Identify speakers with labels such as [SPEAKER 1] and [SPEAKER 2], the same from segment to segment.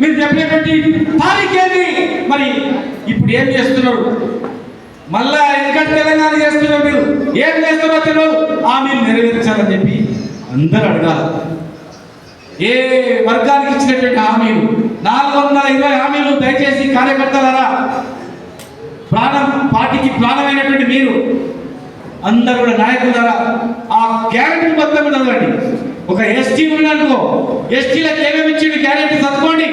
[SPEAKER 1] మీరు చెప్పినటువంటి తారీఖు ఏంది? మరి ఇప్పుడు ఏం చేస్తున్నారు? మళ్ళా ఎందుకంటే తెలంగాణ చేస్తున్నారు మీరు? ఏం చేస్తున్నారో తెలియదు హామీలు నెరవేర్చాలని చెప్పి అందరూ అడగాలి. ఏ వర్గానికి ఇచ్చినటువంటి హామీలు? నాలుగు వందల ఇరవై హామీలు దయచేసి కార్యకర్తలరా ప్రాణం పార్టీకి ప్రాణమైనటువంటి మీరు అందరు కూడా నాయకులారా ఆ గ్యారెంటీ మొత్తం చదవండి. ఒక ఎస్టీ ఉన్ననుకో ఎస్టీలకు ఏమేమి ఇచ్చిండు గ్యారెంటీ చదువుకోండి.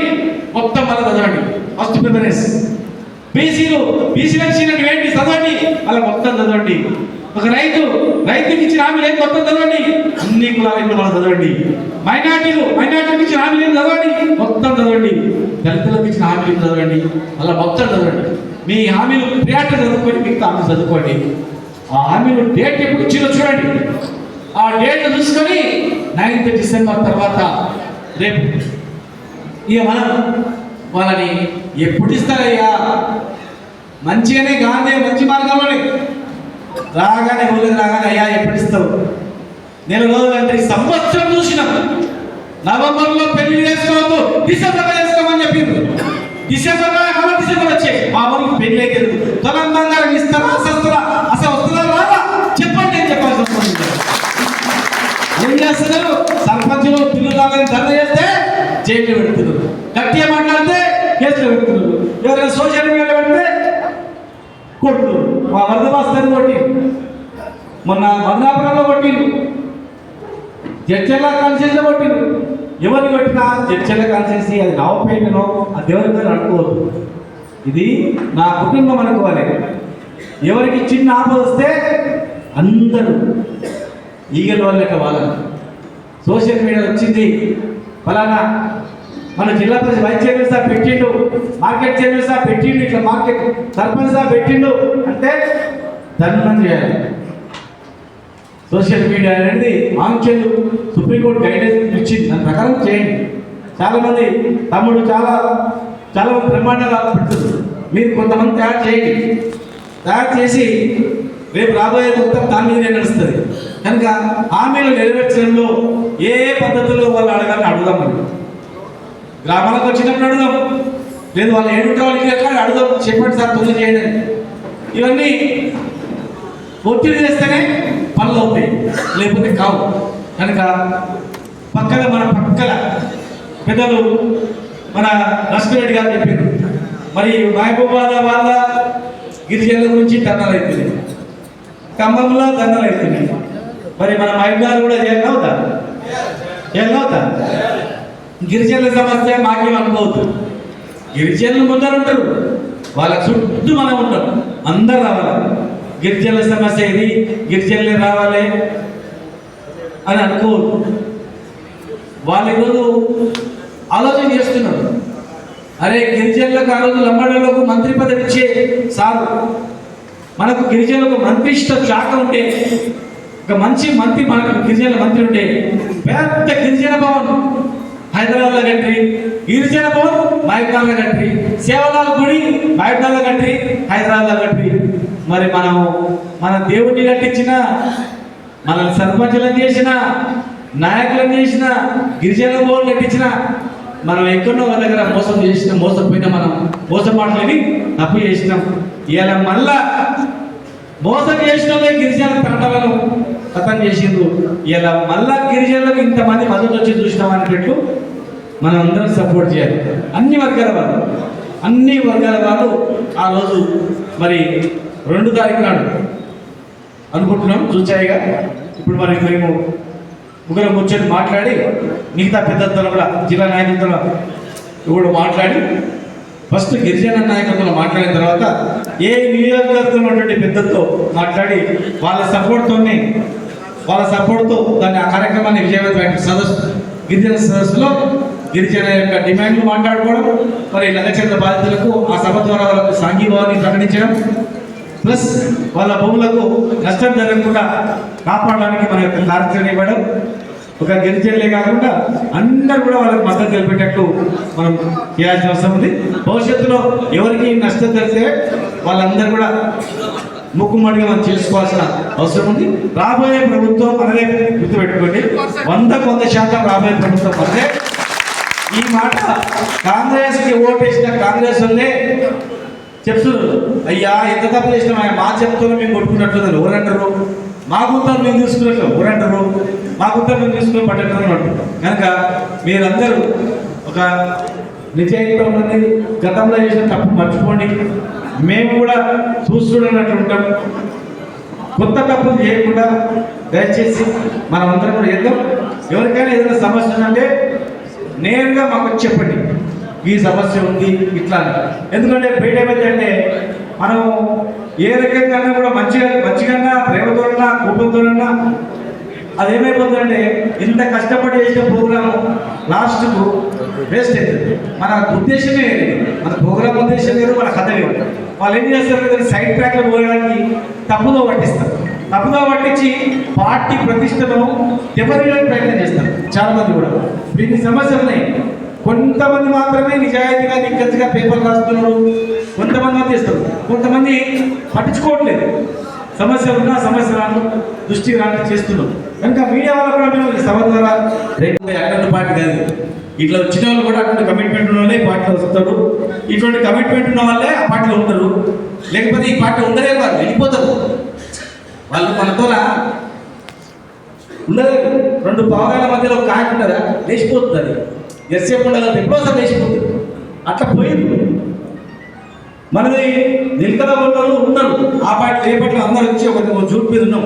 [SPEAKER 1] మొత్తం మళ్ళీ చదవండి. ఫస్ట్ ప్రిఫరెన్స్ బీసీలు బీసీలకు ఇచ్చినట్టు ఏంటి చదవండి. అలా మొత్తం చదవండి. ఒక రైతు రైతుకి ఇచ్చిన హామీ లేదు మొత్తం చదవండి? అన్ని కులాలకు మనం చదవండి. మైనార్టీలు మైనార్టీలకు ఇచ్చిన హామీలు లేదు చదవండి? మొత్తం చదవండి. దళితులకు ఇచ్చిన హామీలు చదవండి? అలా మొత్తం చదవండి. మీ హామీలు డేట్ చదువుకొని మిగతా హామీ చదువుకోండి. ఆ హామీలు డేట్ ఎప్పుడు ఇచ్చిందో చూడండి. ఆ డేట్ చూసుకొని నైన్త్ డిసెంబర్ తర్వాత రేపు. ఇక మనం వాళ్ళని ఎప్పుడు ఇస్తారయ్యా? మంచిగానే గాంధీ మంచి మార్గంలోనే. రాగానే ఊళ్ళకి రాగానే అయ్యా ఎప్పుడు ఇస్తావు? నెల రోజులు అంటే సంవత్సరం చూసినాం. నవంబర్లో పెళ్ళి చేసుకోవద్దు డిసెంబర్లో చేసుకోమని చెప్పింది డిసెంబర్ డిసెంబర్ వచ్చే మా ఊరికి పెళ్ళి అయితే తొలం బంగారం ఇస్తారా సస్తారా చేస్తున్నారు. సర్పంచులు పిల్లలు రాగానే ధర్నా చేస్తే జైల్లో పెడుతున్నారు. గట్టిగా మాట్లాడితే కేసులు పెడుతున్నారు. ఎవరైనా సోషల్ మీడియాలో పెడితే కొట్టు మా వరద వాస్తవాన్ని కొట్టి మొన్న మదనాపురంలో కొట్టిండు జడ్చెల్ల కాన్సెన్స్లో కొట్టిండు ఎవరిని కొట్టినా జడ్చెల్ల కాన్సెన్సీ అది నవపేటనో అది ఎవరి మీద అనుకోవద్దు ఇది నా కుటుంబం అనుకోవాలి. ఎవరికి చిన్న ఆపద వస్తే అందరూ ఈగల వాళ్ళక వాళ్ళని. సోషల్ మీడియా వచ్చింది. ఫలానా మన zilla parishad vice chairman sir పెట్టిండు మార్కెట్ చైర్మన్ సార్ పెట్టిండు ఇట్లా మార్కెట్ సర్పంచ్ సార్ పెట్టిండు. అంటే ధర్మం చేయాలి. సోషల్ మీడియా అనేది ఆంక్షలు సుప్రీంకోర్టు గైడెన్స్ ఇచ్చింది. దాని ప్రకారం చేయండి. చాలామంది తమ్ముడు చాలా చాలా బ్రహ్మాండంగా పెడుతుంది మీరు కొంతమంది తయారు చేయండి. తయారు చేసి రేపు రాబోయే మొత్తం దాని మీదే నడుస్తుంది. కనుక హామీలు నెరవేర్చడంలో ఏ ఏ పద్ధతుల్లో వాళ్ళు అడగాలని అడుగుదాం మనం. గ్రామాలకు వచ్చినప్పుడు అడుగుదాం. లేదు వాళ్ళు ఏడుంటే వాళ్ళకి ఎక్కడ అడుగుదాం. చెప్పండి సార్ తొందర చేయండి ఇవన్నీ ఒత్తిడి చేస్తేనే పనులు అవుతాయి లేకపోతే కావు. కనుక పక్కన మన పక్కల పెద్దలు మన లక్ష్మీరెడ్డి గారు చెప్పారు. మరి మహబూబాద వాళ్ళ గిరిజనుల గురించి ధర్నాలు అవుతున్నాయి ఖమ్మంలో దండలు అవుతున్నాయి మరి మన మహిళలు కూడా చేయాలి అవుతా చేయాలి అవుతా గిరిజనుల సమస్య మాకేం అనుకోవద్దు. గిరిజనులు ముందర ఉంటారు. వాళ్ళ చుట్టూ మనం ఉంటాం. అందరు రావాలి. గిరిజనుల సమస్య ఇది గిరిజనులే రావాలి అని అనుకోవద్దు. వాళ్ళు ఈరోజు ఆలోచన చేస్తున్నారు. అరే గిరిజనులకు ఆ రోజు లంబాడలకు మంత్రి పదవి ఇచ్చే సార్. మనకు గిరిజనులకు మంత్రిష్ట శాఖ ఉంటే ఒక మంచి మంత్రి మనకు గిరిజన మంత్రి ఉంటే పెద్ద గిరిజన భవన్ హైదరాబాద్లో కంట్రీ గిరిజన భవన్ మహబూబ్నగర్లో కంట్రీ సేవలాల్ గుడి మహబూబ్నగర్లో హైదరాబాద్లో కట్టి మరి మనము మన దేవుడిని కట్టించిన మనల్ని సర్పంచులను చేసిన నాయకులను చేసిన గిరిజన భవన్ కట్టించిన మనం ఎక్కడో వాళ్ళ దగ్గర మోసం చేసిన మోసపోయినా మనం మోసం మాటలని తప్పు చేసినాం. ఇలా మళ్ళా మోసం చేసిన గిరిజన ప్రాంతాలను కథం చేసిండ్రు. ఇలా మళ్ళా గిరిజనులకు ఇంతమంది మద్దతు వచ్చి చూసినాం అనేటట్లు మనం అందరం సపోర్ట్ చేయాలి. అన్ని వర్గాల వాళ్ళు. అన్ని వర్గాల వాళ్ళు ఆ రోజు మరి రెండు తారీఖు నాడు అనుకుంటున్నాం. చూచాయిగా. ఇప్పుడు మరి మేము ముగ్గురం కూర్చొని మాట్లాడి మిగతా పెద్దలతో కూడా జిల్లా నాయకులతో కూడా మాట్లాడి ఫస్ట్ గిరిజన నాయకులతో మాట్లాడిన తర్వాత ఏ నియోజకవర్గంలో ఉన్నటువంటి పెద్దలతో మాట్లాడి వాళ్ళ సపోర్ట్తోనే వాళ్ళ సపోర్ట్తో దాన్ని ఆ కార్యక్రమాన్ని విజయవంతమైన సదస్సు గిరిజన సదస్సులో గిరిజన యొక్క డిమాండ్లు మాట్లాడుకోవడం మరి లంగచంద్ర బాధితులకు ఆ సభ ద్వారా వాళ్ళకు సాంఘీభావాన్ని ప్రకటించడం ప్లస్ వాళ్ళ భూములకు నష్టం జరగకుండా కాపాడడానికి మన యొక్క కార్యక్రమం ఇవ్వడం ఒక గిరిజనులే కాకుండా అందరూ కూడా వాళ్ళకి మద్దతు తెలిపేటట్టు మనం చేయాల్సిన అవసరం ఉంది. భవిష్యత్తులో ఎవరికి నష్టం జరిగితే వాళ్ళందరూ కూడా ముక్కుమడిగా మనం చేసుకోవాల్సిన అవసరం ఉంది. రాబోయే ప్రభుత్వం మనదే గుర్తుపెట్టుకోండి వంద వంద శాతం రాబోయే ప్రభుత్వం మనదే. ఈ మాట కాంగ్రెస్కి ఓటేసిన కాంగ్రెస్ వాళ్ళే చెప్తున్నారు. అయ్యా ఎంత తప్పు చేసినా ఆయన మా చెప్తున్నా మేము కొట్టుకున్నట్లున్నారు. ఎవరంటారు మా గుంతలు మేము తీసుకున్నట్లు ఎవరంటారు మా గుంతలు మేము తీసుకుని పట్టడం అంటారు కనుక మీరందరూ ఒక నిజాయితీ ఉన్నది గతంలో చేసిన తప్పు మర్చిపోండి. మేము కూడా చూస్తున్నట్టు ఉంటాం. కొత్త తప్పులు చేయకుండా దయచేసి మనం అందరం కూడా చేద్దాం ఎవరికైనా ఏదైనా సమస్య ఉందంటే నేరుగా మాకు వచ్చి చెప్పండి. ఈ సమస్య ఉంది ఇట్లా ఎందుకంటే బయట ఏమైందంటే మనం ఏ రకంగా కూడా మంచిగా మంచిగా ప్రేమతోనన్నా కోపంతోనన్నా అదేమైపోతుందంటే ఇంత కష్టపడి చేసిన ప్రోగ్రామ్ లాస్ట్కు వేస్ట్ అవుతుంది మన ఉద్దేశమే మన ప్రోగ్రామ్ ఉద్దేశం లేదు మన కథ లేదు వాళ్ళు ఏం చేస్తారు? కదా సైడ్ ట్రాక్లో పోయడానికి తప్పుదో పట్టిస్తారు. తప్పుదో పట్టించి పార్టీ ప్రతిష్టను దెబ్బతీయడానికి ప్రయత్నం చేస్తారు. చాలా మంది కూడా. దీన్ని సమస్యలు ఉన్నాయి. కొంతమంది మాత్రమే నిజాయితీగా నిక్కచ్చిగా పేపర్లు రాస్తున్నారు. కొంతమంది మాత్రం చేస్తారు. కొంతమంది పట్టించుకోవట్లేదు. సమస్యలు ఉన్నా సమస్య రాను దృష్టికి రాని చేస్తున్నాం. కనుక మీడియా వాళ్ళు కూడా మేము ఈ సభ ద్వారా రేపు అటువంటి పార్టీ కాదు. ఇట్లా వచ్చిన వాళ్ళు కూడా అటువంటి కమిట్మెంట్ ఉన్న వాళ్ళే ఈ పార్టీలో వస్తారు. ఇటువంటి కమిట్మెంట్ ఉన్న వాళ్ళే ఆ పార్టీలో ఉంటారు. లేకపోతే ఈ పార్టీ ఉండలే వాళ్ళు వెళ్ళిపోతారు. వాళ్ళు మనతో ఉండదు రెండు భావాల మధ్యలో ఒక లేచిపోతుంది అది ఎంతసేపు ఉండదు ఎప్పుడోసారి లేచిపోతుంది. అట్లా పోయింది. మనది నిలకడ వాళ్ళు ఉన్నారు. ఆ పార్టీ రేపట్లో అందరూ వచ్చి ఒక జూట్ మీద ఉన్నాం.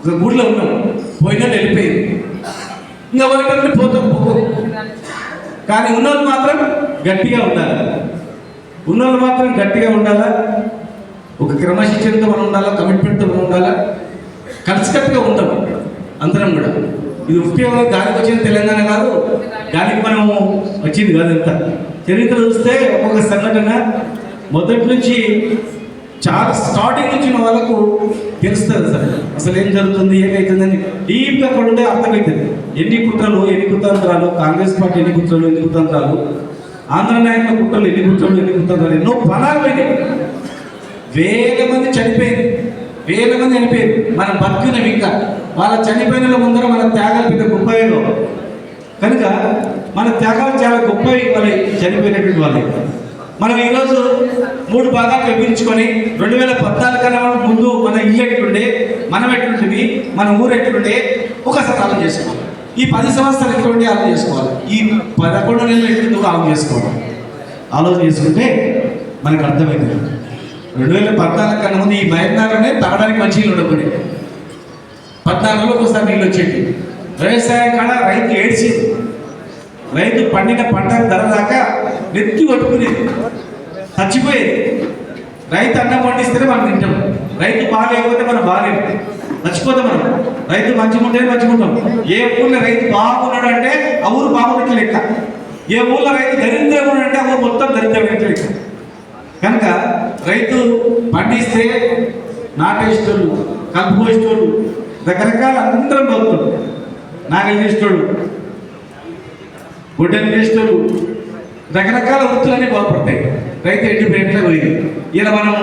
[SPEAKER 1] ఒక గుడిలో ఉన్నాం. పోయినా వెళ్ళిపోయింది ఇంకా పోయినట్టు పోతాం పోతాం. కానీ ఉన్నోళ్ళు మాత్రం గట్టిగా ఉండాలి? ఉన్నోళ్ళు మాత్రం గట్టిగా ఉండాలా? ఒక క్రమశిక్షణతో మనం ఉండాలా? కమిట్మెంట్తో మనం ఉండాలా? కలిసికట్టుగా ఉంటాం. అందరం కూడా. ఇది ఉపయోగం గాలికి వచ్చింది తెలంగాణ కాదు. గాలికి మనము వచ్చింది కాదు ఎంత చరిత్ర చూస్తే ఒక్కొక్క సంఘటన మొదటి నుంచి చాలా స్టార్టింగ్ నుంచి వాళ్ళకు తెలుస్తుంది సార్. అసలు ఏం జరుగుతుంది ఏమవుతుందని డీప్గా అక్కడ ఉండే అర్థమవుతుంది ఎన్ని కుట్రలు ఎన్ని కుతంత్రాలు కాంగ్రెస్ పార్టీ ఎన్ని కుట్రలు ఎన్ని కుతంత్రాలు ఆంధ్ర నాయకుల కుట్రలు ఎన్ని కుట్రలు ఎన్ని కుతంత్రాలు ఎన్నో బలాలు వేల మంది చనిపోయింది వేల మంది చనిపోయింది మనం బతుకున్నాం ఇంకా. వాళ్ళ చనిపోయిన ముందర మన త్యాగాలు పెద్ద గొప్పవేలో కనుక మన త్యాగాలు చాలా గొప్పవి వాళ్ళ చనిపోయినటువంటి వాళ్ళు. మనం ఈరోజు మూడు భాగాలు విభజించుకొని రెండు వేల పద్నాలుగు కన్నా ముందు మన ఇల్లు ఎట్లుండే మనం ఎట్లుంటుంది మన ఊరు ఎట్లుండే ఒకసారి ఆలోచన చేసుకోవాలి. ఈ పది సంవత్సరాలు ఎట్లుండే ఆలోచన చేసుకోవాలి? ఈ పదకొండు నెలలు ఎట్లుందో ఆలోచన చేసుకోవాలి. ఆలోచన చేసుకుంటే మనకు అర్థమైంది. రెండు వేల పద్నాలుగు కన్నా ముందు ఈ మహబూబ్నగర్లోనే తాగడానికి మంచి నీళ్ళు ఉండకూడదు. పద్నాలుగులో ఒకసారి నీళ్ళు వచ్చేది వ్యవసాయం కాడ రైతు ఏడ్చింది. రైతు పండిన పంట ధర దాకా నెత్తి కొట్టుకునేది చచ్చిపోయేది. రైతు అన్నం పండిస్తేనే మనం తింటాం. రైతు బాగాలేకపోతే మనం బాగాలేము చచ్చిపోతాం మనం. రైతు మంచిగా ఉంటేనే ఏ ఊళ్ళో రైతు బాగున్నాడు అంటే ఆ ఊరు బాగున్నట్లు లెక్క. ఏ ఊళ్ళో రైతు దరిద్రంగా ఉన్నాడు అంటే ఆ ఊరు మొత్తం దరిద్రమైనట్లు లెక్క. కనుక రైతు పండిస్తే నాటేస్తోడు కలుపు పోసేటోడు రకరకాల అందరం బతుకుతాడు నాగలు చేసేటోడు గుడ్డలు చేసేటోడు రకరకాల వృత్తులన్నీ బాగుపడతాయి. రైతు ఎండిపోయినట్లే పోయింది. ఇలా మనం